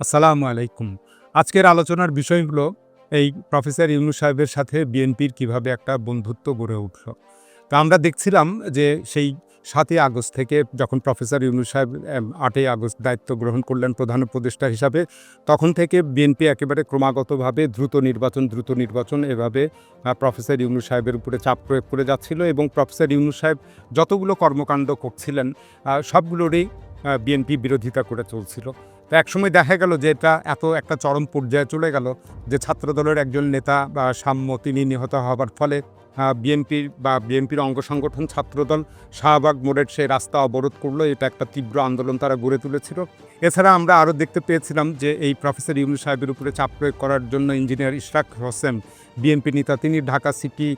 আসসালামু আলাইকুম। আজকের আলোচনার বিষয় হলো এই প্রফেসর ইউনু সাহেবের সাথে বিএনপির কীভাবে একটা বন্ধুত্ব গড়ে উঠল। তা আমরা দেখছিলাম যে সেই সাতই আগস্ট থেকে যখন প্রফেসর ইউনু সাহেব আটই আগস্ট দায়িত্ব গ্রহণ করলেন প্রধান উপদেষ্টা হিসাবে, তখন থেকে বিএনপি একেবারে ক্রমাগতভাবে দ্রুত নির্বাচন দ্রুত নির্বাচন এভাবে প্রফেসর ইউনু সাহেবের উপরে চাপ প্রয়োগ করে যাচ্ছিল এবং প্রফেসর ইউনু সাহেব যতগুলো কর্মকাণ্ড করছিলেন সবগুলোরই বিএনপি বিরোধিতা করে চলছিল। তো একসময় দেখা গেল যে এটা এত একটা চরম পর্যায়ে চলে গেল যে ছাত্রদলের একজন নেতা বা সাম্য তিনি নিহত হবার ফলে বিএনপির বা বিএনপির অঙ্গ সংগঠন ছাত্রদল শাহবাগ মোড়ের সেই রাস্তা অবরোধ করল। এটা একটা তীব্র আন্দোলন তারা গড়ে তুলেছিল। এছাড়া আমরা আরও দেখতে পেয়েছিলাম যে এই প্রফেসর ইউনুস সাহেবের উপরে চাপ প্রয়োগ করার জন্য ইঞ্জিনিয়ার ইশরাক হোসেন, বিএনপি নেতা, তিনি ঢাকা সিটি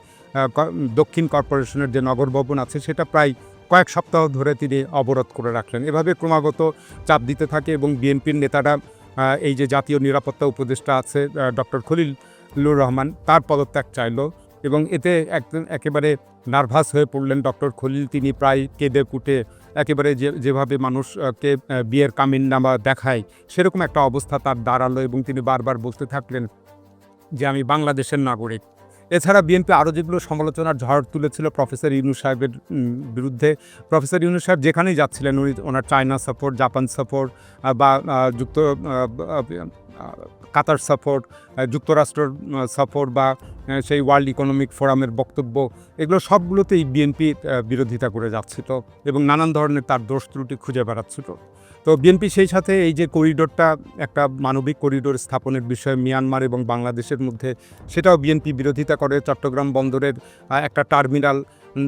দক্ষিণ কর্পোরেশনের যে নগর ভবন আছে সেটা প্রায় কয়েক সপ্তাহ ধরে তিনি অবরোধ করে রাখলেন। এভাবে ক্রমাগত চাপ দিতে থাকে এবং বিএনপির নেতারা এই যে জাতীয় নিরাপত্তা উপদেষ্টা আছে ডক্টর খলিলুর রহমান, তার পদত্যাগ চাইলো এবং এতে একজন একেবারে নার্ভাস হয়ে পড়লেন ডক্টর খলিল। তিনি প্রায় কেঁদে কুটে একেবারে যে, যেভাবে মানুষকে বিয়ের কামিন নামা দেখায়, সেরকম একটা অবস্থা তার দাঁড়াল এবং তিনি বারবার বলতে থাকলেন যে, আমি বাংলাদেশের নাগরিক। এছাড়া বিএনপি আরও যেগুলো সমালোচনার ঝড় তুলেছিল প্রফেসর ইউনু সাহেবের বিরুদ্ধে, প্রফেসর ইউনু সাহেব যেখানেই যাচ্ছিলেন, উনি ওনার চায়না সাপোর্ট জাপান সাপোর্ট বা যুক্ত কাতার সাপোর্ট যুক্তরাষ্ট্রের সাপোর্ট বা সেই ওয়ার্ল্ড ইকোনমিক ফোরামের বক্তব্য, এগুলো সবগুলোতেই বিএনপি বিরোধিতা করে যাচ্ছিল এবং নানান ধরনের তার দোষ ত্রুটি খুঁজে বেড়াচ্ছিল। তো বিএনপি সেই সাথে এই যে করিডোরটা একটা মানবিক করিডোর স্থাপনের বিষয়ে মিয়ানমার এবং বাংলাদেশের মধ্যে, সেটাও বিএনপি বিরোধিতা করে। চট্টগ্রাম বন্দরের একটা টার্মিনাল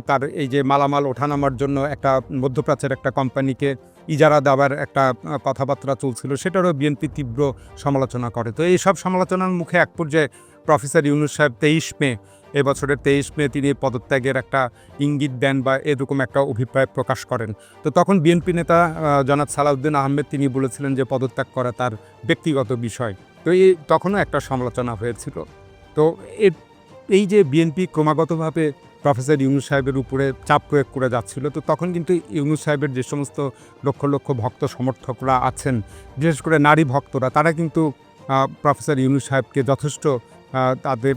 তার এই যে মালামাল ওঠানামার জন্য একটা মধ্যপ্রাচ্যের একটা কোম্পানিকে ইজারা দেওয়ার একটা কথাবার্তা চলছিল, সেটারও বিএনপি তীব্র সমালোচনা করে। তো এই সব সমালোচনার মুখে এক পর্যায়ে প্রফেসর ইউনুস সাহেব তেইশ মে এবছরের তেইশ মে তিনি পদত্যাগের একটা ইঙ্গিত দেন বা এরকম একটা অভিপ্রায় প্রকাশ করেন। তো তখন বিএনপি নেতা জনাব সালাউদ্দিন আহমেদ তিনি বলেছিলেন যে পদত্যাগ করা তার ব্যক্তিগত বিষয়। তো এই তখনও একটা সমালোচনা হয়েছিল। তো এই যে বিএনপি ক্রমাগতভাবে প্রফেসর ইউনুস সাহেবের উপরে চাপ প্রয়োগ করে যাচ্ছিল, তো তখন কিন্তু ইউনুস সাহেবের যে সমস্ত লক্ষ লক্ষ ভক্ত সমর্থকরা আছেন, বিশেষ করে নারী ভক্তরা, তারা কিন্তু প্রফেসর ইউনুস সাহেবকে যথেষ্ট তাদের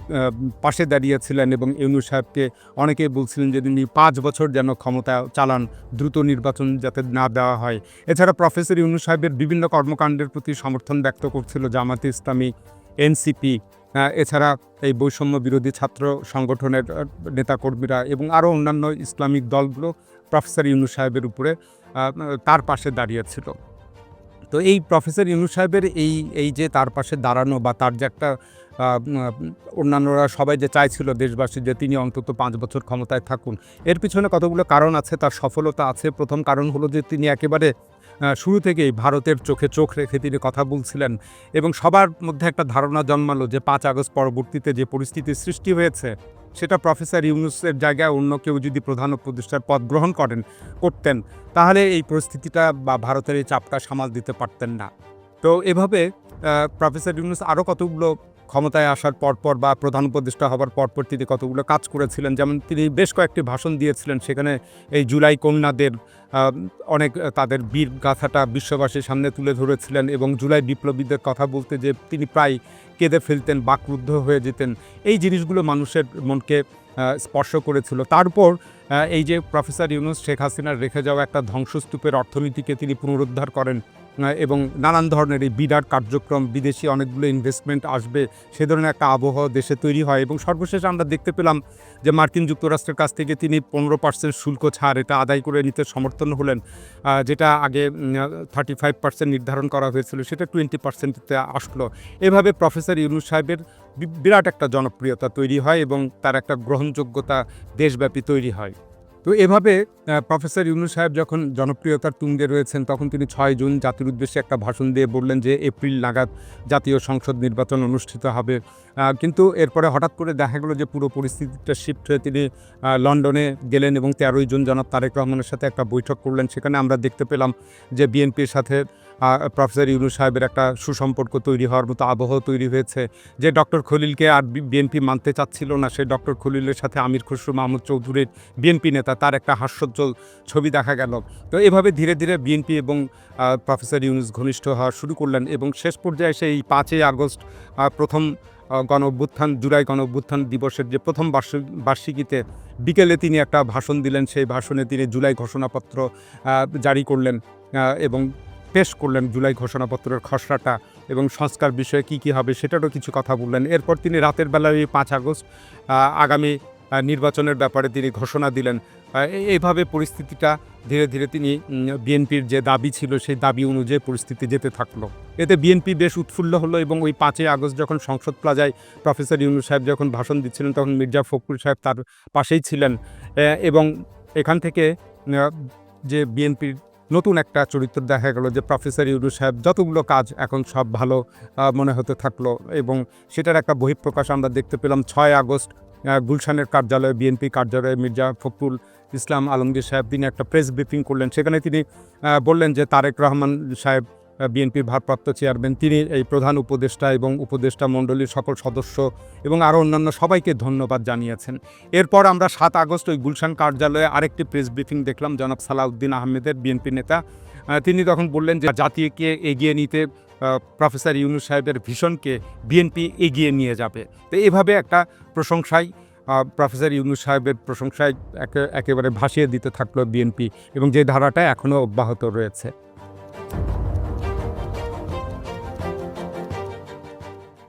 পাশে দাঁড়িয়েছিলেন এবং ইউনু সাহেবকে অনেকেই বলছিলেন যে তিনি পাঁচ বছর যেন ক্ষমতা চালান, দ্রুত নির্বাচন যাতে না দেওয়া হয়। এছাড়া প্রফেসর ইউনু সাহেবের বিভিন্ন কর্মকাণ্ডের প্রতি সমর্থন ব্যক্ত করছিল জামাতে ইসলামী, এনসিপি এছাড়া এই বৈষম্য বিরোধী ছাত্র সংগঠনের নেতাকর্মীরা এবং আরও অন্যান্য ইসলামিক দলগুলো প্রফেসর ইউনু সাহেবের উপরে তার পাশে দাঁড়িয়েছিল। তো এই প্রফেসর ইউনু সাহেবের এই এই যে তার পাশে দাঁড়ানো বা তার যে একটা অন্যান্যরা সবাই যে চাইছিল দেশবাসী যে তিনি অন্তত পাঁচ বছর ক্ষমতায় থাকুন, এর পিছনে কতগুলো কারণ আছে, তার সফলতা আছে। প্রথম কারণ হলো যে তিনি একেবারে শুরু থেকেই ভারতের চোখে চোখ রেখে তিনি কথা বলছিলেন এবং সবার মধ্যে একটা ধারণা জন্মালো যে পাঁচ আগস্ট পরবর্তীতে যে পরিস্থিতির সৃষ্টি হয়েছে, সেটা প্রফেসর ইউনুসের জায়গায় অন্য কেউ যদি প্রধান উপদেষ্টার পদ গ্রহণ করেন, করতেন, তাহলে এই পরিস্থিতিটা বা ভারতের এই চাপটা সামাল দিতে পারতেন না। তো এভাবে প্রফেসর ইউনুস আরও কতগুলো ক্ষমতায় আসার পরপর বা প্রধান উপদেষ্টা হবার পরপর তিনি কতগুলো কাজ করেছিলেন। যেমন তিনি বেশ কয়েকটি ভাষণ দিয়েছিলেন, সেখানে এই জুলাই কন্যাদের অনেক তাদের বীর গাথাটা বিশ্ববাসীর সামনে তুলে ধরেছিলেন এবং জুলাই বিপ্লবীদের কথা বলতে যে তিনি প্রায় কেঁদে ফেলতেন, বাকরুদ্ধ হয়ে যেতেন। এই জিনিসগুলো মানুষের মনকে স্পর্শ করেছিল। তারপর এই যে প্রফেসর ইউনুস শেখ হাসিনার রেখে যাওয়া একটা ধ্বংসস্তূপের অর্থনীতিকে তিনি পুনরুদ্ধার করেন এবং নানান ধরনের এই বিরাট কার্যক্রম, বিদেশি অনেকগুলো ইনভেস্টমেন্ট আসবে, সে ধরনের একটা আবহাওয়া দেশে তৈরি হয় এবং সর্বশেষ আমরা দেখতে পেলাম যে মার্কিন যুক্তরাষ্ট্রের কাছ থেকে তিনি পনেরো পার্সেন্ট শুল্ক ছাড় এটা আদায় করে নিতে সমর্থন হলেন যেটা আগে থার্টি ফাইভ পার্সেন্ট নির্ধারণ করা হয়েছিল, সেটা টোয়েন্টি পার্সেন্টতে আসলো। এভাবে প্রফেসর ইউনুস সাহেবের বিরাট একটা জনপ্রিয়তা তৈরি হয় এবং তার একটা গ্রহণযোগ্যতা দেশব্যাপী তৈরি হয়। তো এভাবে প্রফেসর ইউনু সাহেব যখন জনপ্রিয়তার তুঙ্গে রয়েছেন, তখন তিনি ছয় জুন জাতির উদ্দেশ্যে একটা ভাষণ দিয়ে বললেন যে, এপ্রিল নাগাদ জাতীয় সংসদ নির্বাচন অনুষ্ঠিত হবে। কিন্তু এরপরে হঠাৎ করে দেখা গেলো যে, পুরো পরিস্থিতিটা শিফট হয়ে তিনি লন্ডনে গেলেন এবং তেরোই জুন জনাব তারেক রহমানের সাথে একটা বৈঠক করলেন। সেখানে আমরা দেখতে পেলাম যে, বিএনপির সাথে প্রফেসর ইউনুস সাহেবের একটা সুসম্পর্ক তৈরি হওয়ার মতো আবহ তৈরি হয়েছে। যে ডক্টর খলিলকে আর বিএনপি মানতে চাচ্ছিল না সেই ডক্টর খলিলের সাথে আমির খসরু মাহমুদ চৌধুরীর বিএনপি নেতা, তার একটা হাস্যোজ্জ্বল ছবি দেখা গেল। তো এভাবে ধীরে ধীরে বিএনপি এবং প্রফেসর ইউনুস ঘনিষ্ঠ হওয়া শুরু করলেন এবং শেষ পর্যায়ে সেই পাঁচই আগস্ট প্রথম গণ অভ্যুত্থান জুলাই গণ অভ্যুত্থান দিবসের যে প্রথম বার্ষিক বার্ষিকীতে বিকেলে তিনি একটা ভাষণ দিলেন। সেই ভাষণে তিনি জুলাই ঘোষণাপত্র জারি করলেন এবং পেশ করলেন জুলাই ঘোষণাপত্রের খসড়াটা এবং সংস্কার বিষয়ে কি কি হবে সেটারও কিছু কথা বললেন। এরপর তিনি রাতের বেলায় পাঁচ আগস্ট আগামী নির্বাচনের ব্যাপারে তিনি ঘোষণা দিলেন। এইভাবে পরিস্থিতিটা ধীরে ধীরে তিনি বিএনপির যে দাবি ছিল সেই দাবি অনুযায়ী পরিস্থিতি যেতে থাকল। এতে বিএনপি বেশ উৎফুল্ল হলো এবং ওই পাঁচই আগস্ট যখন সংসদ প্লাজায় প্রফেসর ইউনুস সাহেব যখন ভাষণ দিচ্ছিলেন তখন মির্জা ফখরুল সাহেব তার পাশেই ছিলেন। এবং এখান থেকে যে বিএনপির নতুন একটা চরিত্র দেখা গেল যে প্রফেসর ইউরু সাহেব যতগুলো কাজ এখন সব ভালো মনে হতে থাকল এবং সেটার একটা বহিঃপ্রকাশ আমরা দেখতে পেলাম ছয় আগস্ট গুলশানের কার্যালয়ে, বিএনপি কার্যালয়ে মির্জা ফখরুল ইসলাম আলমগীর সাহেব তিনি একটা প্রেস ব্রিফিং করলেন। সেখানে তিনি বললেন যে তারেক রহমান সাহেব বিএনপির ভারপ্রাপ্ত চেয়ারম্যান, তিনি এই প্রধান উপদেষ্টা এবং উপদেষ্টা মণ্ডলীর সকল সদস্য এবং আরও অন্যান্য সবাইকে ধন্যবাদ জানিয়েছেন। এরপর আমরা সাত আগস্ট ওই গুলশান কার্যালয়ে আরেকটি প্রেস ব্রিফিং দেখলাম, জনাব সালাউদ্দিন আহমেদের বিএনপি নেতা। তিনি তখন বললেন যে জাতিকে এগিয়ে নিতে প্রফেসর ইউনুস সাহেবের ভীষণকে বিএনপি এগিয়ে নিয়ে যাবে। তো এভাবে একটা প্রশংসায় প্রফেসর ইউনুস সাহেবের প্রশংসায় একে, একেবারে ভাসিয়ে দিতে থাকল বিএনপি এবং যে ধারাটা এখনও অব্যাহত রয়েছে।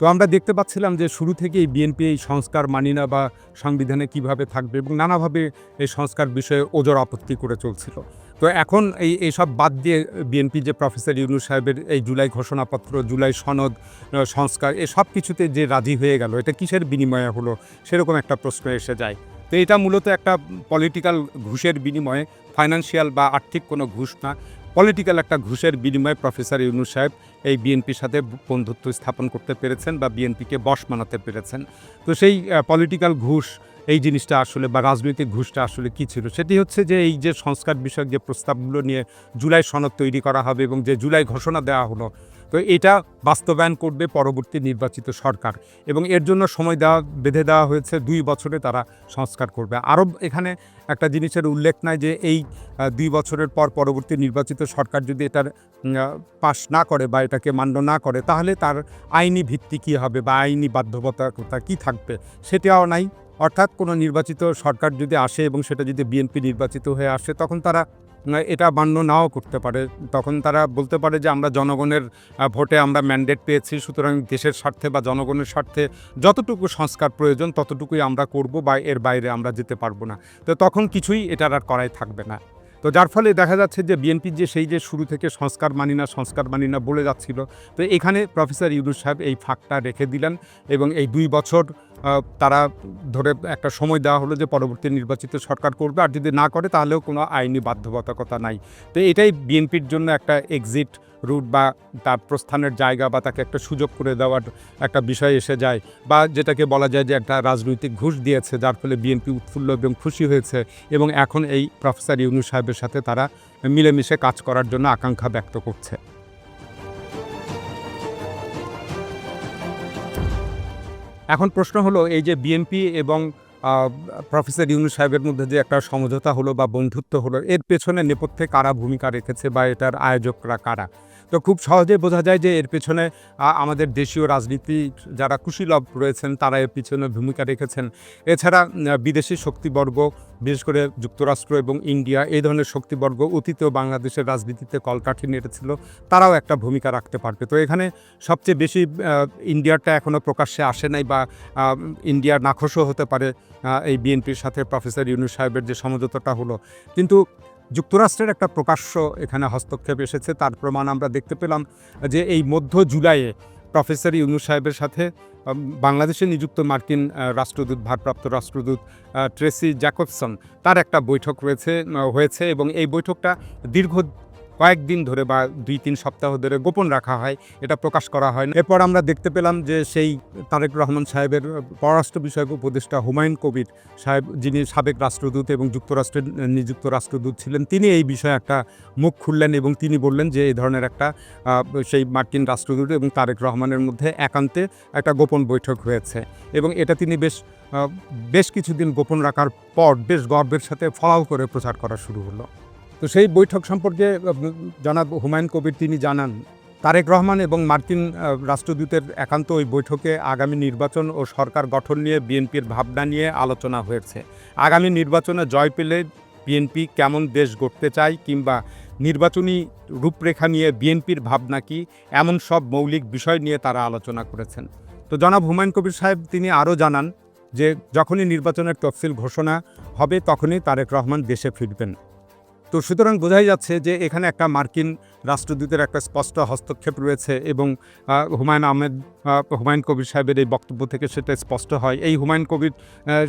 তো আমরা দেখতে পাচ্ছিলাম যে শুরু থেকেই বিএনপি এই সংস্কার মানি না বা সংবিধানে কীভাবে থাকবে এবং নানাভাবে এই সংস্কার বিষয়ে ওজোর আপত্তি করে চলছিল। তো এখন এই এইসব বাদ দিয়ে বিএনপি যে প্রফেসর ইউনুস সাহেবের এই জুলাই ঘোষণাপত্র, জুলাই সনদ সংস্কার, এ সব কিছুতে যে রাজি হয়ে গেল, এটা কিসের বিনিময়ে হলো সেরকম একটা প্রশ্ন এসে যায়। তো এটা মূলত একটা পলিটিক্যাল ঘুষের বিনিময়ে ফাইন্যান্সিয়াল বা আর্থিক কোনো ঘুষ না পলিটিক্যাল একটা ঘুষের বিনিময়ে প্রফেসর ইউনুস সাহেব এই বিএনপির সাথে বন্ধুত্ব স্থাপন করতে পেরেছেন বা বিএনপিকে বশ মানাতে পেরেছেন। তো সেই পলিটিক্যাল ঘুষ, এই জিনিসটা আসলে বা রাজনৈতিক ঘুষটা আসলে কী ছিল? সেটি হচ্ছে যে এই যে সংস্কার বিষয়ক যে প্রস্তাবগুলো নিয়ে জুলাই সনদ তৈরি করা হবে এবং যে জুলাই ঘোষণা দেওয়া হলো তো এটা বাস্তবায়ন করবে পরবর্তী নির্বাচিত সরকার এবং এর জন্য সময় দেওয়া, বেঁধে দেওয়া হয়েছে, দুই বছরে তারা সংস্কার করবে। আরও এখানে একটা জিনিসের উল্লেখ নাই যে এই দুই বছরের পর পরবর্তী নির্বাচিত সরকার যদি এটার পাশ না করে বা এটাকে মান্য না করে, তাহলে তার আইনি ভিত্তি কী হবে বা আইনি বাধ্যবাধকতা কী থাকবে সেটাও নাই। অর্থাৎ কোনো নির্বাচিত সরকার যদি আসে এবং সেটা যদি বিএনপি নির্বাচিত হয়ে আসে, তখন তারা এটা মান্য নাও করতে পারে। তখন তারা বলতে পারে যে, আমরা জনগণের ভোটে আমরা ম্যান্ডেট পেয়েছি, সুতরাং দেশের স্বার্থে বা জনগণের স্বার্থে যতটুকু সংস্কার প্রয়োজন, ততটুকুই আমরা করব বা এর বাইরে আমরা যেতে পারব না। তো তখন কিছুই এটার আর করাই থাকবে না। তো যার ফলে দেখা যাচ্ছে যে বিএনপির যে সেই যে শুরু থেকে সংস্কার মানি না, সংস্কার মানি না বলে যাচ্ছিল, তো এখানে প্রফেসর ইউনুস সাহেব এই ফাঁকটা রেখে দিলেন এবং এই দুই বছর তারা ধরে একটা সময় দেওয়া হলো যে পরবর্তী নির্বাচিত সরকার করবে, আর যদি না করে তাহলেও কোনো আইনি বাধ্যবাধকতা নাই। তো এটাই বিএনপির জন্য একটা এক্সিট রুট বা তার প্রস্থানের জায়গা বা তাকে একটা সুযোগ করে দেওয়ার একটা বিষয় এসে যায় বা যেটাকে বলা যায় যে একটা রাজনৈতিক ঘুষ দিয়েছে, যার ফলে বিএনপি উৎফুল্ল এবং খুশি হয়েছে এবং এখন এই প্রফেসর ইউনুস সাহেবের সাথে তারা মিলেমিশে কাজ করার জন্য আকাঙ্ক্ষা ব্যক্ত করছে। এখন প্রশ্ন হলো, এই যে বিএনপি এবং প্রফেসর ইউনুস সাহেবের মধ্যে যে একটা সমঝোতা হলো বা বন্ধুত্ব হলো, এর পেছনে নেপথ্যে কারা ভূমিকা রেখেছে বা এটার আয়োজকরা কারা? তো খুব সহজে বোঝা যায় যে এর পেছনে আমাদের দেশীয় রাজনীতি যারা কুশীলভ রয়েছেন তারা এর পিছনে ভূমিকা রেখেছেন। এছাড়া বিদেশি শক্তিবর্গ বিশেষ করে যুক্তরাষ্ট্র এবং ইন্ডিয়া এই ধরনের শক্তিবর্গ অতীতেও বাংলাদেশের রাজনীতিতে কলকাঠি নেড়েছিল তারাও একটা ভূমিকা রাখতে পারবে। তো এখানে সবচেয়ে বেশি আহ, ইন্ডিয়াটা এখনও প্রকাশ্যে আসে নাই বা ইন্ডিয়ার নাখোশও হতে পারে এই বিএনপির সাথে প্রফেসর ইউনুস সাহেবের যে সমঝোতাটা হলো। কিন্তু যুক্তরাষ্ট্রের একটা প্রকাশ্য এখানে হস্তক্ষেপ এসেছে। তার প্রমাণ আমরা দেখতে পেলাম যে এই মধ্য জুলাইয়ে প্রফেসর ইউনু সাহেবের সাথে বাংলাদেশে নিযুক্ত মার্কিন রাষ্ট্রদূত, ভারপ্রাপ্ত রাষ্ট্রদূত ট্রেসি জ্যাকবসন, তার একটা বৈঠক রয়েছে হয়েছে এবং এই বৈঠকটা দীর্ঘ কয়েকদিন ধরে বা দুই, তিন সপ্তাহ ধরে গোপন রাখা হয়, এটা প্রকাশ করা হয় না। এরপর আমরা দেখতে পেলাম যে সেই তারেক রহমান সাহেবের পররাষ্ট্র বিষয়ক উপদেষ্টা হুমায়ুন কবির সাহেব, যিনি সাবেক রাষ্ট্রদূত এবং যুক্তরাষ্ট্রের নিযুক্ত রাষ্ট্রদূত ছিলেন, তিনি এই বিষয়ে একটা মুখ খুললেন এবং তিনি বললেন যে এই ধরনের একটা সেই মার্কিন রাষ্ট্রদূত এবং তারেক রহমানের মধ্যে একান্তে একটা গোপন বৈঠক হয়েছে। এবং এটা তিনি বেশ বেশ কিছুদিন গোপন রাখার পর, বেশ গর্বের সাথে ফলাও করে প্রচার করা শুরু হলো। তো সেই বৈঠক সম্পর্কে জনাব হুমায়ুন কবির তিনি জানান, তারেক রহমান এবং মার্কিন রাষ্ট্রদূতের একান্ত ওই বৈঠকে আগামী নির্বাচন ও সরকার গঠন নিয়ে বিএনপির ভাবনা নিয়ে আলোচনা হয়েছে। আগামী নির্বাচনে জয় পেলে বিএনপি কেমন দেশ গড়তে চায় কিংবা নির্বাচনী রূপরেখা নিয়ে বিএনপির ভাবনা কি, এমন সব মৌলিক বিষয় নিয়ে তারা আলোচনা করেছেন। তো জনাব হুমায়ুন কবির সাহেব তিনি আরও জানান যে, যখনই নির্বাচনের তফসিল ঘোষণা হবে তখনই তারেক রহমান দেশে ফিরবেন। তো সুতরাং বোঝাই যাচ্ছে যে এখানে একটা মার্কিন রাষ্ট্রদূতের একটা স্পষ্ট হস্তক্ষেপ রয়েছে এবং হুমায়ুন আহমেদ হুমায়ুন কবির সাহেবের এই বক্তব্য থেকে সেটা স্পষ্ট হয়। এই হুমায়ুন কবির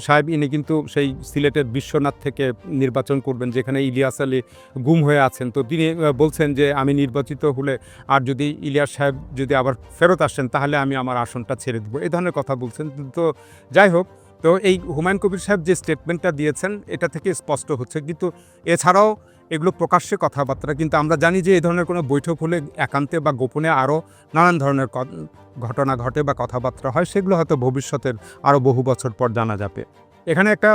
সাহেব ইনি কিন্তু সেই সিলেটের বিশ্বনাথ থেকে নির্বাচন করবেন, যেখানে ইলিয়াস আলী গুম হয়ে আছেন। তো তিনি বলছেন যে আমি নির্বাচিত হলে আর যদি ইলিয়াস সাহেব যদি আবার ফেরত আসেন, তাহলে আমি আমার আসনটা ছেড়ে দেবো। এই ধরনের কথা বলছেন। তো যাই হোক, তো এই হুমায়ুন কবির সাহেব যে স্টেটমেন্টটা দিয়েছেন, এটা থেকে স্পষ্ট হচ্ছে। কিন্তু এছাড়াও এগুলো প্রকাশ্যে কথাবার্তা, কিন্তু আমরা জানি যে এই ধরনের কোনো বৈঠক হলে একান্তে বা গোপনে আরও নানান ধরনের ঘটনা ঘটে বা কথাবার্তা হয়, সেগুলো হয়তো ভবিষ্যতের আরও বহু বছর পর জানা যাবে। এখানে একটা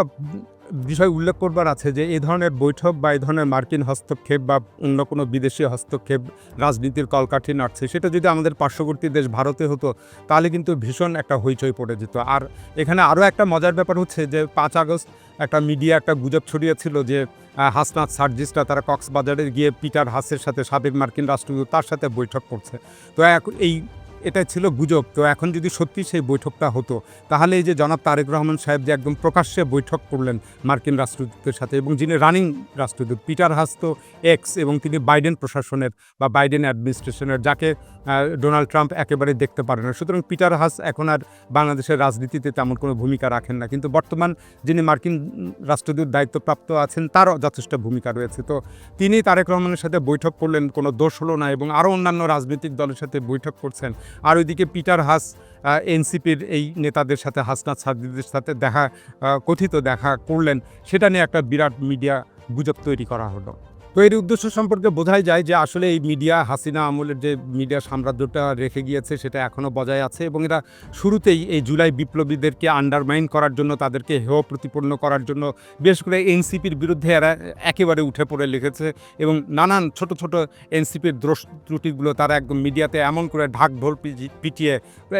বিষয় উল্লেখ করবার আছে যে এই ধরনের বৈঠক বা এই ধরনের মার্কিন হস্তক্ষেপ বা অন্য কোনো বিদেশি হস্তক্ষেপ রাজনীতির কলকাঠি নাড়ছে সেটা যদি আমাদের পার্শ্ববর্তী দেশ ভারতে হতো তাহলে কিন্তু ভীষণ একটা হইচই পড়ে যেত। আর এখানে আরও একটা মজার ব্যাপার হচ্ছে যে পাঁচ আগস্ট একটা মিডিয়া একটা গুজব ছড়িয়েছিল যে আহ, হাসনাত সার্জিসরা তারা কক্সবাজারে গিয়ে পিটার হাসের সাথে সাবেক মার্কিন রাষ্ট্রদূত তার সাথে বৈঠক করছে। তো এই এটা ছিল গুজব। তো এখন যদি সত্যি সেই বৈঠকটা হতো, তাহলে এই যে জনাব তারেক রহমান সাহেব যে একদম প্রকাশ্যে বৈঠক করলেন মার্কিন রাষ্ট্রদূতের সাথে এবং যিনি রানিং রাষ্ট্রদূত পিটার হাস তো এক্স এবং তিনি বাইডেন প্রশাসনের বা বাইডেন অ্যাডমিনিস্ট্রেশনের, যাকে ডোনাল্ড ট্রাম্প একেবারে দেখতে পারে না। সুতরাং পিটার হাস এখন আর বাংলাদেশের রাজনীতিতে তেমন কোনো ভূমিকা রাখেন না। কিন্তু বর্তমান যিনি মার্কিন রাষ্ট্রদূত দায়িত্বপ্রাপ্ত আছেন, তারও যথেষ্ট ভূমিকা রয়েছে। তো তিনি তারেক রহমানের সাথে বৈঠক করলেন, কোনো দোষ হলো না এবং আরও অন্যান্য রাজনৈতিক দলের সাথে বৈঠক করছেন। আর ওইদিকে পিটার হাস এনসিপির এই নেতাদের সাথে, হাসনাত সাদিদের সাথে দেখা কথিত দেখা করলেন। সেটা নিয়ে একটা বিরাট মিডিয়া গুজব তৈরি করা হলো। তো এর উদ্দেশ্য সম্পর্কে বোঝাই যায় যে আসলে এই মিডিয়া, হাসিনা আমলের যে মিডিয়া সাম্রাজ্যটা রেখে গিয়েছে, সেটা এখনও বজায় আছে এবং এরা শুরুতেই এই জুলাই বিপ্লবীদেরকে আন্ডারমাইন করার জন্য, তাদেরকে হেয় প্রতিপন্ন করার জন্য, বিশেষ করে এনসিপির বিরুদ্ধে এরা একেবারে উঠে পড়ে লিখেছে এবং নানান ছোট ছোট এনসিপির দোষ ত্রুটিগুলো তারা একদম মিডিয়াতে এমন করে ঢাক ঢোল পিটিয়ে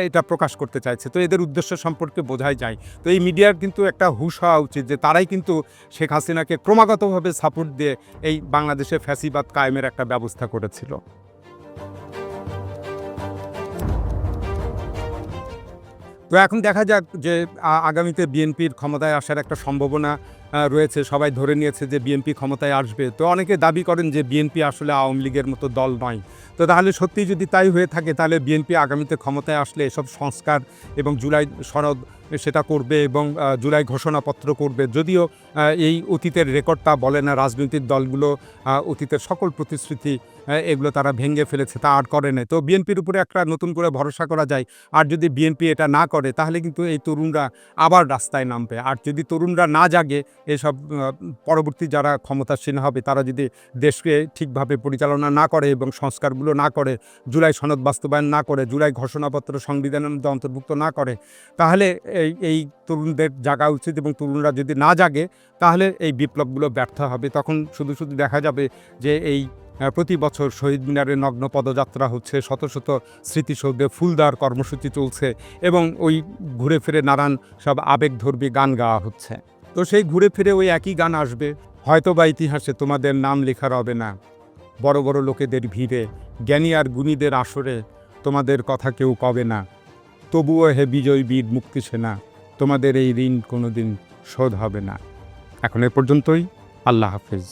এটা প্রকাশ করতে চাইছে। তো এদের উদ্দেশ্য সম্পর্কে বোঝাই যায়। তো এই মিডিয়ার কিন্তু একটা হুশ হওয়া উচিত যে তারাই কিন্তু শেখ হাসিনাকে ক্রমাগতভাবে সাপোর্ট দিয়ে এই বাংলাদেশে ফ্যাসিবাদ কায়েমের একটা ব্যবস্থা করেছিল। তো এখন দেখা যাক যে আগামীতে বিএনপির ক্ষমতায় আসার একটা সম্ভাবনা রয়েছে, সবাই ধরে নিয়েছে যে বিএনপি ক্ষমতায় আসবে। তো অনেকে দাবি করেন যে বিএনপি আসলে আওয়ামী লীগের মতো দল নয়। তো তাহলে সত্যি যদি তাই হয়ে থাকে, তাহলে বিএনপি আগামীতে ক্ষমতায় আসলে এসব সংস্কার এবং জুলাই সনদ সেটা করবে এবং জুলাই ঘোষণাপত্র করবে। যদিও এই অতীতের রেকর্ডটা বলে না, রাজনৈতিক দলগুলো অতীতের সকল প্রতিশ্রুতি এগুলো তারা ভেঙে ফেলেছে, তা আর করে না তো বিএনপির উপরে একটা নতুন করে ভরসা করা যায়। আর যদি বিএনপি এটা না করে, তাহলে কিন্তু এই তরুণরা আবার রাস্তায় নামবে। আর যদি তরুণরা না জাগে, এসব পরবর্তী যারা ক্ষমতাসীন হবে, তারা যদি দেশকে ঠিকভাবে পরিচালনা না করে এবং সংস্কারগুলো না করে, জুলাই সনদ বাস্তবায়ন না করে, জুলাই ঘোষণাপত্র সংবিধানের মধ্যে অন্তর্ভুক্ত না করে, তাহলে এই এই তরুণদের জাগা উচিত এবং তরুণরা যদি না জাগে, তাহলে এই বিপ্লবগুলো ব্যর্থ হবে। তখন শুধু শুধু দেখা যাবে যে এই প্রতি বছর শহীদ মিনারে নগ্ন পদযাত্রা হচ্ছে, শত শত স্মৃতিসৌধে ফুল দেওয়ার কর্মসূচি চলছে এবং ওই ঘুরে ফিরে নানান সব আবেগধর্মী গান গাওয়া হচ্ছে। তো সেই ঘুরে ফিরে ওই একই গান আসবে, হয়তো বা ইতিহাসে তোমাদের নাম লেখা হবে না। বড় বড় লোকেদের ভিড়ে, জ্ঞানী আর গুণীদের আসরে, তোমাদের কথা কেউ কবে না। তবুও হে বিজয় বীর মুক্তি সেনা, তোমাদের এই ঋণ কোনোদিন শোধ হবে না। এখন এ পর্যন্তই, আল্লাহ হাফেজ।